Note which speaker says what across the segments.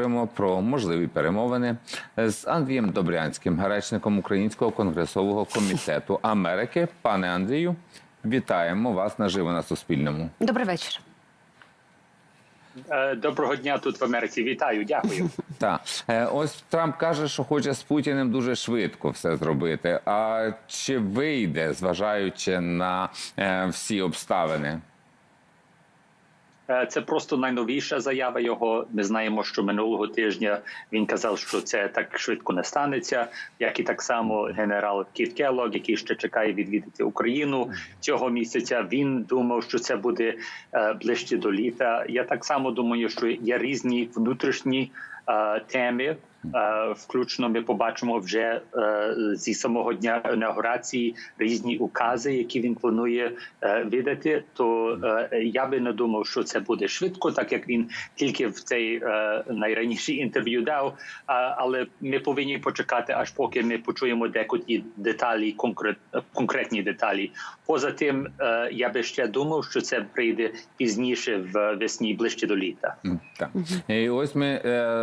Speaker 1: Говоримо про можливі перемовини з Андрієм Добрянським, речником Українського конгресового комітету Америки. Пане Андрію, вітаємо вас наживо на Суспільному.
Speaker 2: Добрий вечір.
Speaker 3: Е, Доброго дня тут в Америці. Вітаю, дякую.
Speaker 1: Так, Е, ось Трамп каже, що хоче з Путіним дуже швидко все зробити. А чи вийде, зважаючи на е, всі обставини?
Speaker 3: Е, Це просто найновіша заява його. Ми знаємо, що минулого тижня він казав, що це так швидко не станеться, як і так само генерал Кіт Келлог, який ще чекає відвідати Україну цього місяця. Він думав, що це буде е, ближче до літа. Я так само думаю, що є різні внутрішні е, теми. Е, Включно ми побачимо вже е, зі самого дня інаугурації різні укази, які він планує е, видати. То я би не думав, що це буде швидко, так як він тільки в цей найраніший інтерв'ю дав. Але ми повинні почекати, аж поки ми почуємо декоті деталі, конкрет, конкретні деталі. Поза тим, я би ще думав, що це прийде пізніше в весні, ближче до літа.
Speaker 1: Так. І ось ми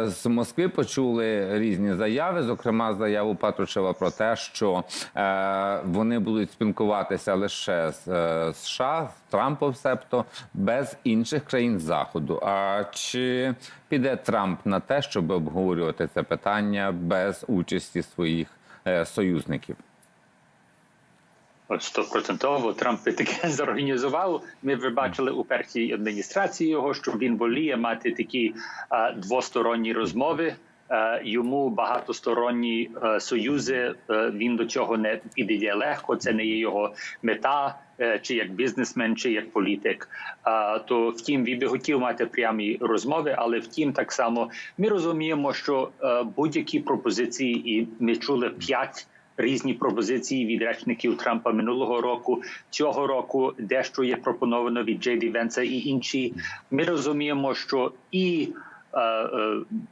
Speaker 1: з Москви почули різні заяви, зокрема заяву Патрушева про те, що е, вони будуть спілкуватися лише з е, США, з Трампом, себто без інших країн заходу. А чи піде Трамп на те, щоб обговорювати це питання без участі своїх е, союзників?
Speaker 3: Стопроцентово Трамп таке зорганізував. Ми вже бачили у першій адміністрації його, що він воліє мати такі а, двосторонні розмови. Е, Йому багатосторонні е, союзи. е, Він до цього не підійде легко. Це не є його мета, чи як бізнесмен, чи як політик. А, То втім, він би хотів мати прямі розмови, але втім, так само ми розуміємо, що будь-які пропозиції, і ми чули п'ять різні пропозиції від речників Трампа минулого року. Цього року дещо є пропоновано від Джей Венса і інші. Ми розуміємо, що і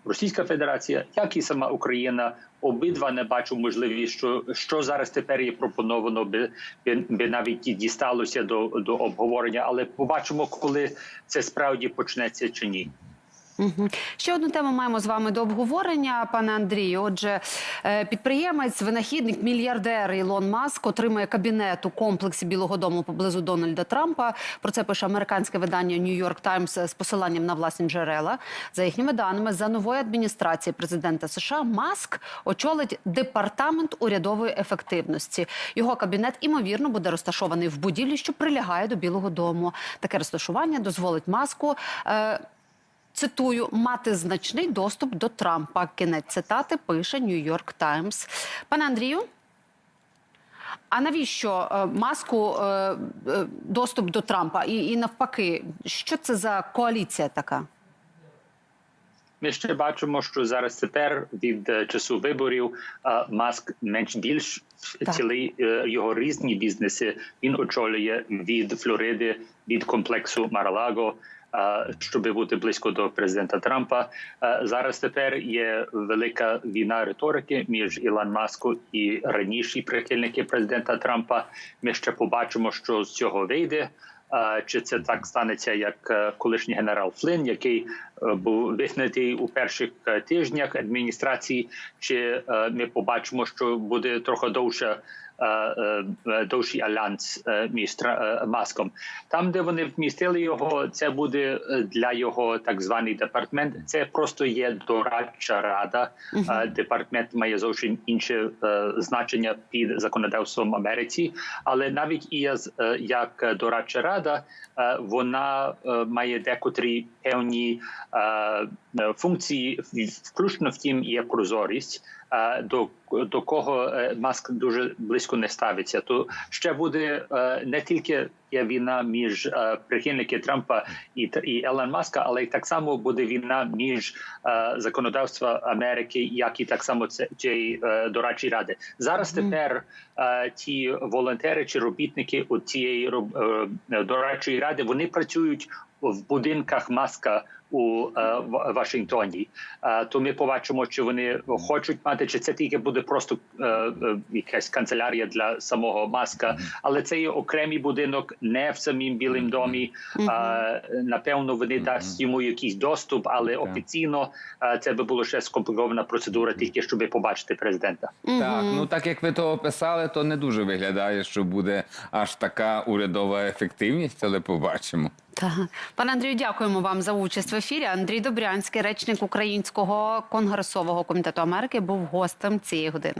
Speaker 3: Російська Федерація, як і сама Україна, обидва не бачу можливість, що, що зараз тепер є пропоновано, би, би, би навіть і дісталося до, до обговорення, але побачимо, коли це справді почнеться чи ні.
Speaker 2: Ще одну тему маємо з вами до обговорення, пане Андрію. Отже, е, підприємець, винахідник, мільярдер Ілон Маск отримує кабінет у комплексі Білого Дому поблизу Дональда Трампа. Про це пише американське видання Нью-Йорк Таймс з посиланням на власні джерела. За їхніми даними, за нової адміністрації президента США Маск очолить департамент урядової ефективності. Його кабінет імовірно буде розташований в будівлі, що прилягає до Білого Дому. Таке розташування дозволить маску. Е, Цитую, мати значний доступ до Трампа. Кінець цитати пише Нью-Йорк Таймс. Пане Андрію. А навіщо е, маску е, е, доступ до Трампа? І, і навпаки, що це за коаліція така?
Speaker 3: Ми ще бачимо, що зараз тепер від часу виборів маск менш більш цілий його різні бізнеси. Він очолює від Флориди, від комплексу Маралаго. Щоб бути близько до президента Трампа, зараз тепер є велика війна риторики між Ілан Маском і раніші прихильники президента Трампа. Ми ще побачимо, що з цього вийде. Чи це так станеться, як е, колишній генерал Флинн, який е, був вигнатий у перших е, тижнях адміністрації? Чи е, ми побачимо, що буде трохи довше? Довший альянс між маском, там, де вони вмістили його, це буде для його так званий департамент. Це просто є дорадча рада. Департамент має зовсім інше значення під законодавством Америці, але навіть і як дорадча рада, вона має декотрі певні е, включно функції, в- включно втім є прозорість. Е, До, до кого е, маск дуже близько не ставиться, то ще буде е, не тільки є війна між прихильники Трампа і, і Елон Маска, але й так само буде війна між законодавства Америки, як і так само це цієї дорадчої ради. Зараз тепер ті волонтери чи робітники у цієї дорадчої ради вони працюють в будинках маска у Вашингтоні. То ми побачимо, чи вони хочуть мати, чи це тільки буде просто е, е, якась канцелярія для самого маска, але це є окремий будинок, не в самім білим домі. Е, Напевно, вони дасть йому якийсь доступ, але офіційно е, це би було ще скомплікована процедура, тільки щоб побачити президента.
Speaker 1: Так, ну так як ви то описали, то не дуже виглядає, що буде аж така урядова ефективність, але побачимо.
Speaker 2: Пане Андрію, дякуємо вам за участь в ефірі. Андрій Добрянський, речник Українського конгресового комітету Америки, був гостем цієї години.